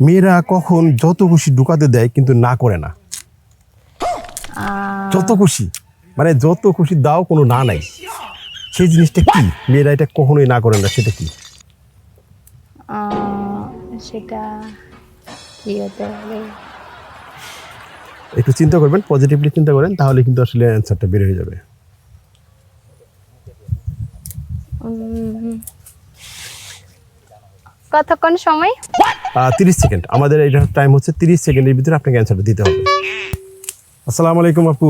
মেয়েরা কখন যত খুশি ঢুকাতে দেয় কিন্তু না করে না। যত খুশি। মানে যত খুশি দাও কোনো না নাই। সেই জিনিসটা কি? মেয়েরা এটা কখনোই না করে না সেটা কি? সেটা কি হতে পারে? একটু চিন্তা করবেন পজিটিভলি চিন্তা করেন তাহলে কিন্তু আসলে অ্যান্সারটা বের হয়ে যাবে। কতক্ষণ সময়? তিরিশ সেকেন্ড। আমাদের এটা টাইম হচ্ছে তিরিশ সেকেন্ডের ভিতরে আপনাকে অ্যান্সারটা দিতে হবে। আসসালামু আলাইকুম আপু।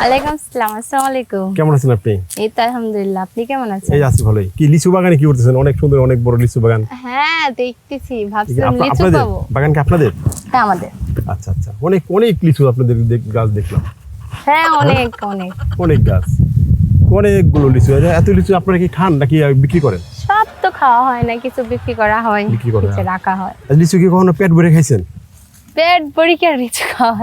ওয়ালাইকুম আসসালাম আসসালামু আলাইকুম। কেমন আছেন আপনি? এই তো আলহামদুলিল্লাহ আপনি কেমন আছেন? এই আছি ভালোই। কি লিচু বাগানে কি করতেছেন? অনেক সুন্দর অনেক বড় লিচু বাগান। হ্যাঁ দেখতেছি। ভাবছিলাম লিচু পাবো। বাগান কি আপনাদের? হ্যাঁ আমাদের। আচ্ছা আচ্ছা। অনেক অনেক লিচু আপনাদের গাছ দেখলাম। হ্যাঁ অনেক অনেক। অনেক গাছ। অনেকগুলো লিচু। আছে। এত লিচু আপনারা কি খান নাকি বিক্রি করেন? খাওয়া হয় না কিছু বিক্রি করা হয় কিছু। রাখা হয়। লিচু কি কখনো পেট ভরে খাইছেন? পেট ভরি কি আর লিচু খাওয়া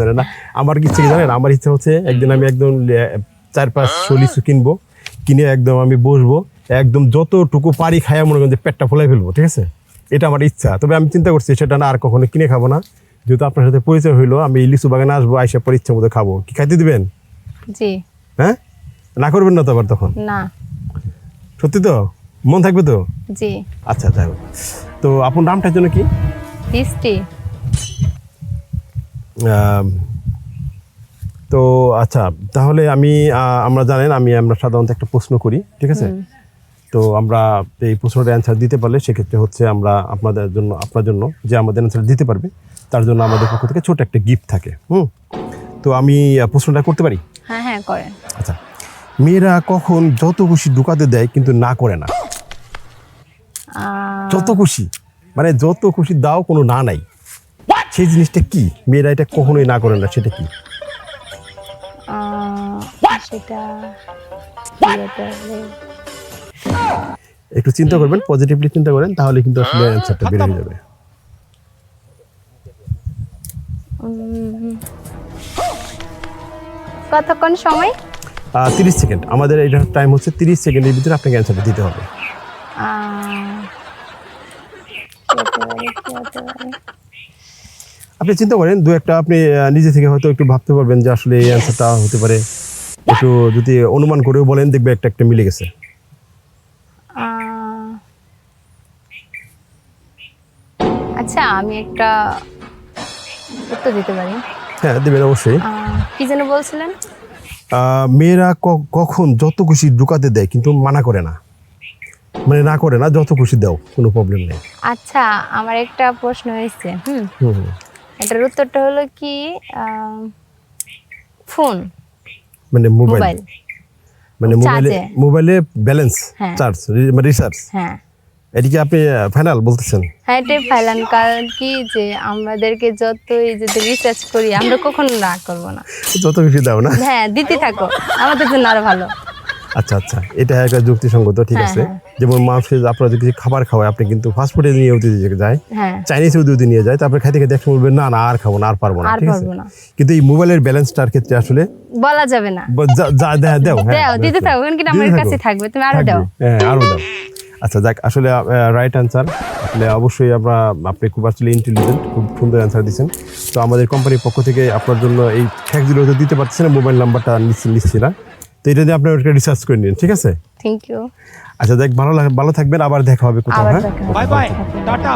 যায়? না। আমার কি ইচ্ছে জানেন? আমার ইচ্ছা হচ্ছে একদিন আমি একদম চার পাঁচশো লিচু কিনবো কিনে একদম আমি বসবো একদম যতটুকু পারি খাইয়া মনে করেন যে পেটটা ফুলাই ফেলব ঠিক আছে? এটা আমার ইচ্ছা। তবে আমি চিন্তা করছি সেটা না আর কখনো কিনে খাব না। যেহেতু আপনার সাথে পরিচয় হইল আমি লিচু বাগানে আসব আইসা পর ইচ্ছা মতো খাব। কি খাইতে দিবেন? জি। হ্যাঁ? না করবেন না তো আবার তখন? না। সত্যি তো? মন থাকবে তো? জি। আচ্ছা যাই হোক। তো আপনার নামটার জন্য কি? বৃষ্টি তো আচ্ছা তাহলে আমি আমরা জানেন আমি আমরা সাধারণত একটা প্রশ্ন করি ঠিক আছে? তো আমরা এই প্রশ্নটার অ্যান্সার দিতে পারলে সেক্ষেত্রে হচ্ছে আমরা আপনাদের জন্য আপনার জন্য যে আমাদের অ্যান্সার দিতে পারবে তার জন্য আমাদের পক্ষ থেকে ছোট একটা গিফট থাকে হুম? তো আমি প্রশ্নটা করতে পারি? হ্যাঁ হ্যাঁ করেন। আচ্ছা। মেয়েরা কখন যত খুশি ঢুকাতে দেয় কিন্তু না করে না। যত খুশি মানে যত খুশি দাও কোনো না নাই। সেই জিনিসটা কি? মেয়েরা এটা কখনোই না করে না সেটা কি? সেটা একটু চিন্তা করবেন পজিটিভলি চিন্তা করেন তাহলে কিন্তু আসলে অ্যান্সারটা বের হয়ে যাবে। কতক্ষণ সময়? তিরিশ সেকেন্ড। আমাদের এটা টাইম হচ্ছে তিরিশ সেকেন্ডের ভিতরে আপনাকে অ্যান্সারটা দিতে হবে আহ, কি হতে পারে, কি হতে পারে? আপনি চিন্তা করেন দু একটা আপনি নিজে থেকে হয়তো একটু ভাবতে পারবেন যে আসলে এই অ্যান্সারটা হতে পারে। একটু যদি অনুমান করেও বলেন দেখবে একটা একটা মিলে গেছে। আচ্ছা আমি একটা উত্তর দিতে পারি? হ্যাঁ দেবেন অবশ্যই। কি যেন বলছিলেন? মেয়েরা কখন যত খুশি ঢুকাতে দেয় কিন্তু মানা করে না। মানে না করে না যত খুশি দাও কোনো প্রবলেম নেই। আচ্ছা আমার একটা প্রশ্ন হয়েছে হুম? হুম। এটার উত্তরটা হলো কি ফোন। মানে মোবাইল। মানে মোবাইলে মোবাইলে ব্যালেন্স হ্যাঁ। চার্জ রিচার্জ হ্যাঁ। এটিকে আপনি ফাইনাল বলতেছেন? হ্যাঁ এটাই ফাইনাল কারণ কি যে আমাদেরকে যতই যদি রিসার্চ করি আমরা কখনো না করব না। যত খুশি দাও না। হ্যাঁ দিতে থাকো। আমাদের জন্য আরও ভালো। আচ্ছা আচ্ছা এটা একটা যুক্তিসঙ্গত ঠিক হ্যাঁ, আছে। হ্যাঁ। যেমন মানুষের আপনারা যদি কিছু খাবার খাওয়ায় আপনি কিন্তু ফাস্টফুডে নিয়ে যদি যায় হ্যাঁ। চাইনিজ যদি নিয়ে যায় তারপরে খাইতে খাইতে একসময় বলবেন না না আর খাব না আর পারব না। ঠিক আছে? কিন্তু এই মোবাইলের ব্যালেন্সটার ক্ষেত্রে আসলে বলা যাবে না। যা- দাও হ্যাঁ, দাও দিতে। থাকো কিন্তু আমার কাছে থাকবে তুমি আরও দাও। হ্যাঁ আরও দাও। আচ্ছা যাক আসলে রাইট অ্যান্সার আসলে অবশ্যই আমরা আপনি খুব আসলে ইন্টেলিজেন্ট খুব সুন্দর অ্যান্সার দিচ্ছেন তো আমাদের কোম্পানির পক্ষ থেকে আপনার জন্য এই ফ্যাক্টগুলো তো দিতে পারছি না মোবাইল নাম্বারটা নিচ্ছি নিচ্ছি না। তো এটা নিয়ে আপনার একটা রিসার্চ করে নিন ঠিক আছে? থ্যাংক ইউ আচ্ছা দেখ ভালো ভালো থাকবেন আবার দেখা হবে কোথাও হ্যাঁ? Bye bye tata